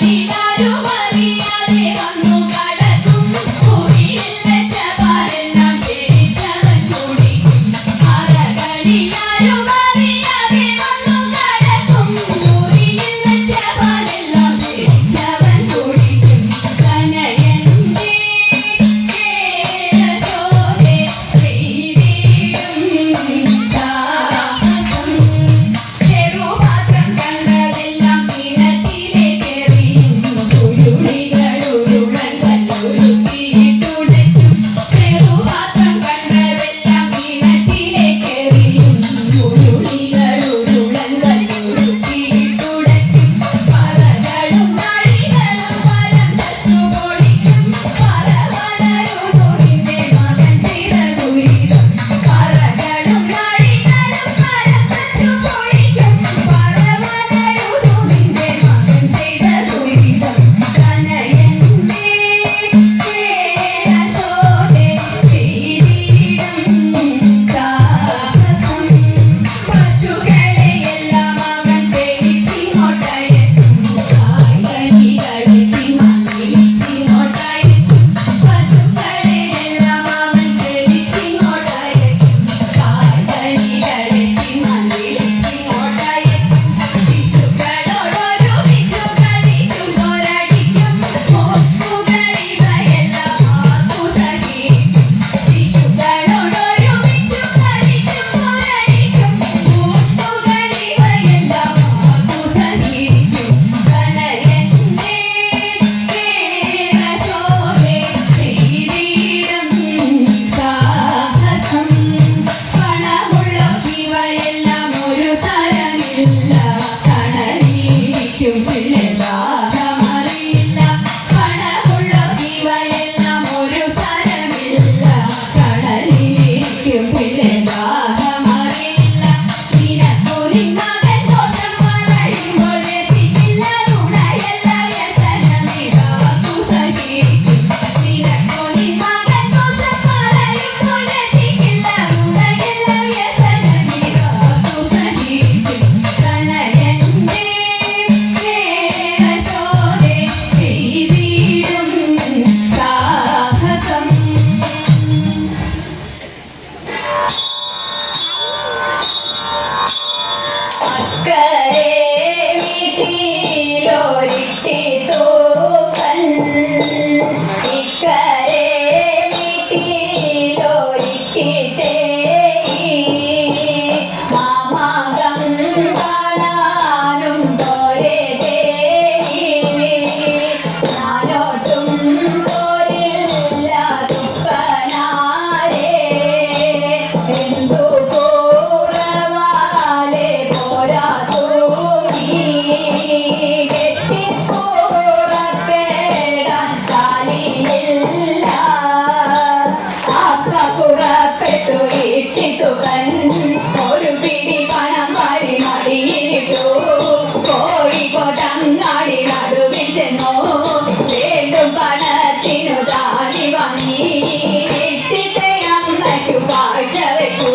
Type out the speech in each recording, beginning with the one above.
പാടി തരുവാ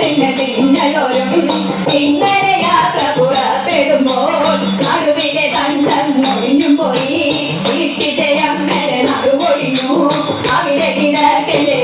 നിന്ന തിന്നലോരും ഇന്നലെ യാത്ര പുറപ്പെടുമ്പോൾ നടുവിലെ തണ്ടം നൊഴിഞ്ഞും പോയി. വീട്ടിലെ അമ്മരെ നടുവൊഴിഞ്ഞു. അവിടെ കിടക്കലേ